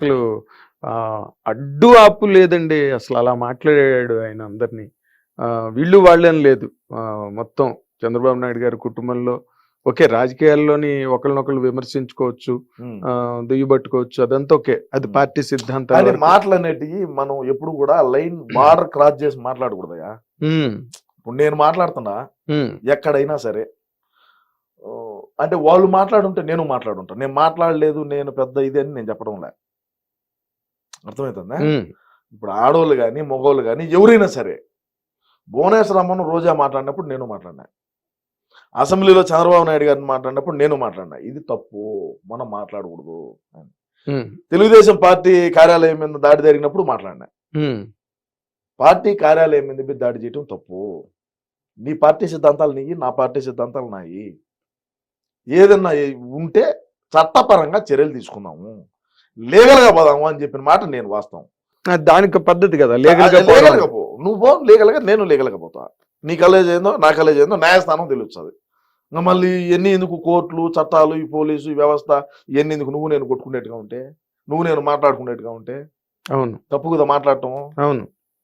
అసలు అడ్డు ఆపు లేదండి. అసలు అలా మాట్లాడాడు ఆయన అందరినీ. వీళ్ళు వాళ్ళని లేదు. మొత్తం చంద్రబాబు నాయుడు గారి కుటుంబంలో ఓకే రాజకీయాల్లోని ఒకరినొకరు విమర్శించుకోవచ్చు దుయ్యబట్టుకోవచ్చు అదంతా ఓకే అది. పార్టీ కానీ సిద్ధాంతాలు మాటలు అనేటివి మనం ఎప్పుడు కూడా లైన్ బార్డర్ క్రాస్ చేసి మాట్లాడకూడదయా ఇప్పుడు నేను మాట్లాడుతున్నా ఎక్కడైనా సరే అంటే వాళ్ళు మాట్లాడుంటే నేను మాట్లాడుంటా. నేను మాట్లాడలేదు నేను పెద్ద ఇది అని నేను చెప్పడం లే అర్థమవుతుందా ఇప్పుడు ఆడవాళ్ళు కానీ మగవాళ్ళు కానీ ఎవరైనా సరే భువనేశ్వరమ్మను రోజా మాట్లాడినప్పుడు నేను మాట్లాడినా. అసెంబ్లీలో చంద్రబాబు నాయుడు గారిని మాట్లాడినప్పుడు నేను మాట్లాడినా. ఇది తప్పు మనం మాట్లాడకూడదు అని. తెలుగుదేశం పార్టీ కార్యాలయం మీద దాడి జరిగినప్పుడు మాట్లాడినా. పార్టీ కార్యాలయం మీద దాడి చేయటం తప్పు. నీ పార్టీ సిద్ధాంతాలు నీయి నా పార్టీ సిద్ధాంతాలు నాయి. ఏదన్నా ఉంటే చట్టపరంగా చర్యలు తీసుకుందాము. లీగల్గా పోదాము అని చెప్పిన మాట నేను వాస్తవం. దానికి పద్ధతి కదా లీగల్గా అదే లీగల్గా పో నువ్వు పో లీగల్గా నేను లీగల్గా పోతా. నీ కాలేజ్ ఏందో నా కాలేజ్ ఏందో న్యాయస్థానం తెలుస్తుంది. ఇంకా మళ్ళీ ఎన్ని ఎందుకు కోర్టులు చట్టాలు ఈ పోలీసు ఈ వ్యవస్థ ఇవన్నీ ఎందుకు నువ్వు నేను కొట్టుకునేట్టుగా ఉంటే? నువ్వు నేను మాట్లాడుకునేట్టుగా ఉంటే? అవును. తప్పు కదా మాట్లాడటం. అవును.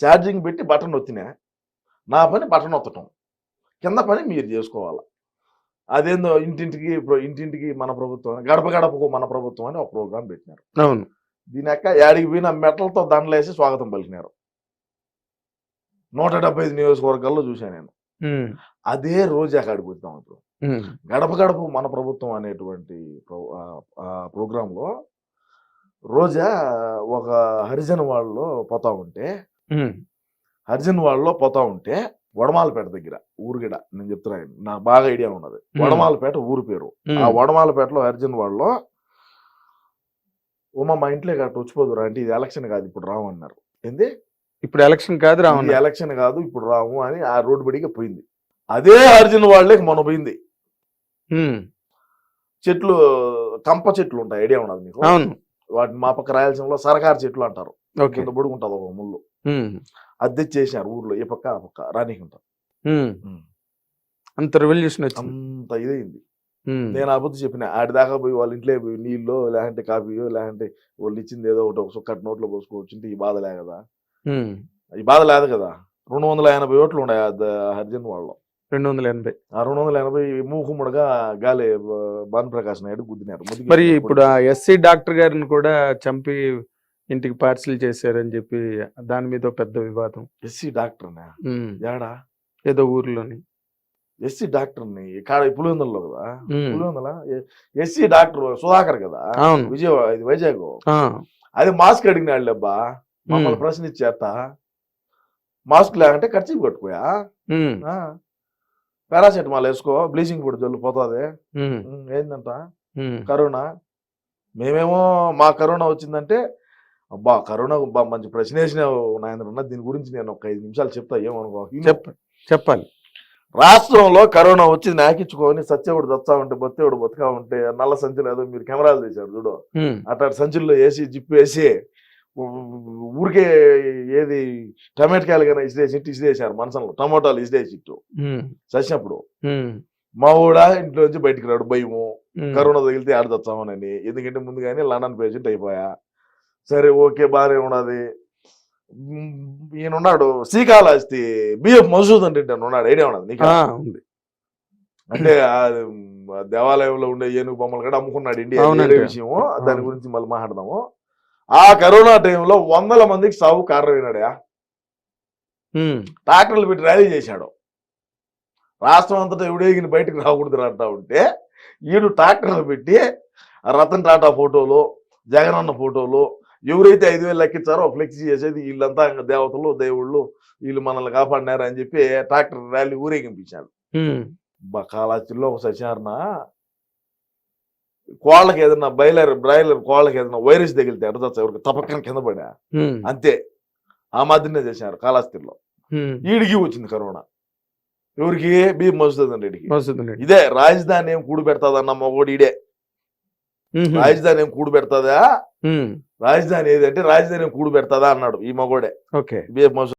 ఛార్జింగ్ పెట్టి బటన్ ఒత్తినా నా పని బటన్ ఒత్తటం కింద పని మీరు చేసుకోవాలి? అదేందో ఇంటింటికి ఇంటింటికి మన ప్రభుత్వం గడప గడపకు మన ప్రభుత్వం అని ఒక ప్రోగ్రాం పెట్టినారు. అవును. దీని యొక్క యాడికి పోయిన మెటలతో దండలేసి స్వాగతం పలికినారు. నూట డెబ్బై ఐదు నియోజకవర్గాల్లో చూశాను నేను. అదే రోజు అక్కడికి వచ్చాం ఇప్పుడు. గడప గడప మన ప్రభుత్వం అనేటువంటి ప్రోగ్రాంలో రోజా ఒక హరిజన వాళ్ళు పోతా ఉంటే ఉమ్, అర్జున్ వాళ్ళలో పోతా ఉంటే వడమాలపేట దగ్గర ఊరుగిడ నేను చెప్తున్నా నాకు బాగా ఐడియా ఉన్నది. వడమాలపేట ఊరు పేరు. ఆ వడమాలపేటలో అర్జున్ వాళ్ళలో ఉమా మా ఇంట్లో గట్ట వచ్చిపోదురా అంటే ఇది ఎలక్షన్ కాదు ఇప్పుడు రాము అన్నారు. ఏంది? ఇప్పుడు ఎలక్షన్ కాదు రావణ ఎలక్షన్ కాదు ఇప్పుడు రాము అని ఆ రోడ్డు బడిగా పోయింది. అదే అర్జున్ వాళ్ళకి మొన్న పోయింది. చెట్లు కంప చెట్లు ఉంటాయి ఐడియా ఉన్నది మీకు అవును. వాటిని మా పక్క రాయలసీమలో సరకారు చెట్లు అంటారు. కింద బొడుగుంటది ఒక ముళ్ళు. ఉమ్, అది తెచ్చేసారు ఊర్లో ఏ పక్క ఆ పక్క రానికుంటారు. అంత రెవల్యూషన్ అంత ఇదైంది నేను ఆ బుద్ధి చెప్పిన ఆడి దాకా పోయి వాళ్ళ ఇంట్లో పోయి నీళ్ళు లేదంటే కాఫీయో లేదంటే వాళ్ళు ఇచ్చింది ఏదో ఒకటి ఒక సుక్కటి నోట్లో పోసుకోవచ్చు ఈ బాధ లే కదా. ఈ బాధ లేదు కదా? రెండు వందల ఎనభై ఓట్లు ఉన్నాయి హరిజన్ వాళ్ళలో. రెండు వందల ఎనభై. ఆ రెండు వందల ఎనభై మూకుముడుగా గాలి భాను ప్రకాష్ నాయుడు గుద్దినారు. మరి ఇప్పుడు ఆ ఎస్సీ డాక్టర్ గారిని కూడా చంపి ఇంటికి పార్సిల్ చేశారని చెప్పి దాని మీద పెద్ద వివాదం. ఎస్సీ డాక్టర్ ఏడా ఏదో ఊర్లోని. ఎస్సీ డాక్టర్ని కాడ పులివెందులలో కదా? పులివెందుల? ఎస్సీ డాక్టర్ సుధాకర్ కదా? విజయవాడ ఇది వైజాగ్. అది మాస్క్ అడిగినాడు అబ్బా మమ్మల్ని ఉమ్, ప్రశ్న ఇచ్చేత మాస్క్ లేకంటే ఖర్చు కట్టుకోయా? ఉమ్, పారాసెటమాల్ వేసుకో బ్లీచింగ్ పొడి జల్లు పోతుంది. ఏంటంట కరోనా? మేమేమో మా కరోనా వచ్చిందంటే అబ్బా కరోనా బా మంచి ప్రశ్న వేసినావు నాయన దీని గురించి నేను ఒక ఐదు నిమిషాలు చెప్తా ఏమనుకో? చెప్ప చెప్పాలి రాష్ట్రంలో కరోనా వచ్చి నాకిచ్చుకొని సత్యవుడు దత్తా ఉంటే బొత్తేవుడు బతుకా ఉంటే నల్ల సంచులు ఏదో మీరు కెమెరాలు తీశారు చూడు. అట్లా సంచుల్లో వేసి జిప్పు వేసి ఊరికే ఏది టమాటకాయలు కానీ ఇసిరేసి ఇటు ఇసిరేసారు మనసంలో. టమోటాలు ఇసిరేసి ఇట్టు ఉమ్, చచ్చినప్పుడు మా ఊడా ఇంట్లో నుంచి బయటికి రాడు భయము. కరోనా తగిలితే ఆడ తెచ్చామనని ఎందుకంటే ముందుగానే లండన్ పేషెంట్ అయిపోయా. సరే ఓకే బాగానే ఉన్నది. మ్, ఈయన ఉన్నాడు శ్రీకాళహస్తి బిఎఫ్ రెడ్డి అని ఉన్నాడు. ఐడియా ఉన్నది నీకు? అంటే దేవాలయంలో ఉండే ఏనుగు బొమ్మలు కూడా అమ్ముకున్నాడు ఇండియా విషయము. దాని. గురించి మళ్ళీ మాట్లాడదాము. ఆ కరోనా టైంలో వందల మందికి సాగు కారణమైనాడా ట్రాక్టర్లు పెట్టి ర్యాలీ చేశాడు. రాష్ట్రం అంతటా ఎవడేగిన బయటకు రాకూడదు అంటా ఉంటే ఈడు ట్రాక్టర్లు పెట్టి రతన్ టాటా ఫోటోలు జగన్ అన్న ఫోటోలు ఎవరైతే ఐదు వేలు లెక్కించారో ఫ్లెక్సీ చేసేది వీళ్ళంతా ఇంకా దేవతలు దేవుళ్ళు వీళ్ళు మనల్ని కాపాడినారు అని చెప్పి ట్రాక్టర్ ర్యాలీ ఊరేగింపించాడు. ఉమ్, కాలాచిల్లో ఒక సత్యనారాయణ కోళ్ళకి ఏదైనా బయలర్ బ్రాయిలర్ కోళ్ళకి ఏదైనా వైరస్ తగిలితే ఎడతా ఎవరికి? తపక్కన కింద పడా అంతే. ఆ మాదిరినే చేశారు కాళాస్తిలో. ఈడికి వచ్చింది కరోనా. ఎవరికి? బి మసూదన్ రెడ్డికి. ఇదే రాజధాని ఏం కూడు పెడతాదన్న మగోడు ఇడే. రాజధాని ఏం కూడు పెడతాదా? రాజధాని ఏదంటే రాజధాని ఏం కూడు పెడతాదా అన్నాడు ఈ మగోడే. ఓకే. బిఎఫ్ మసూద్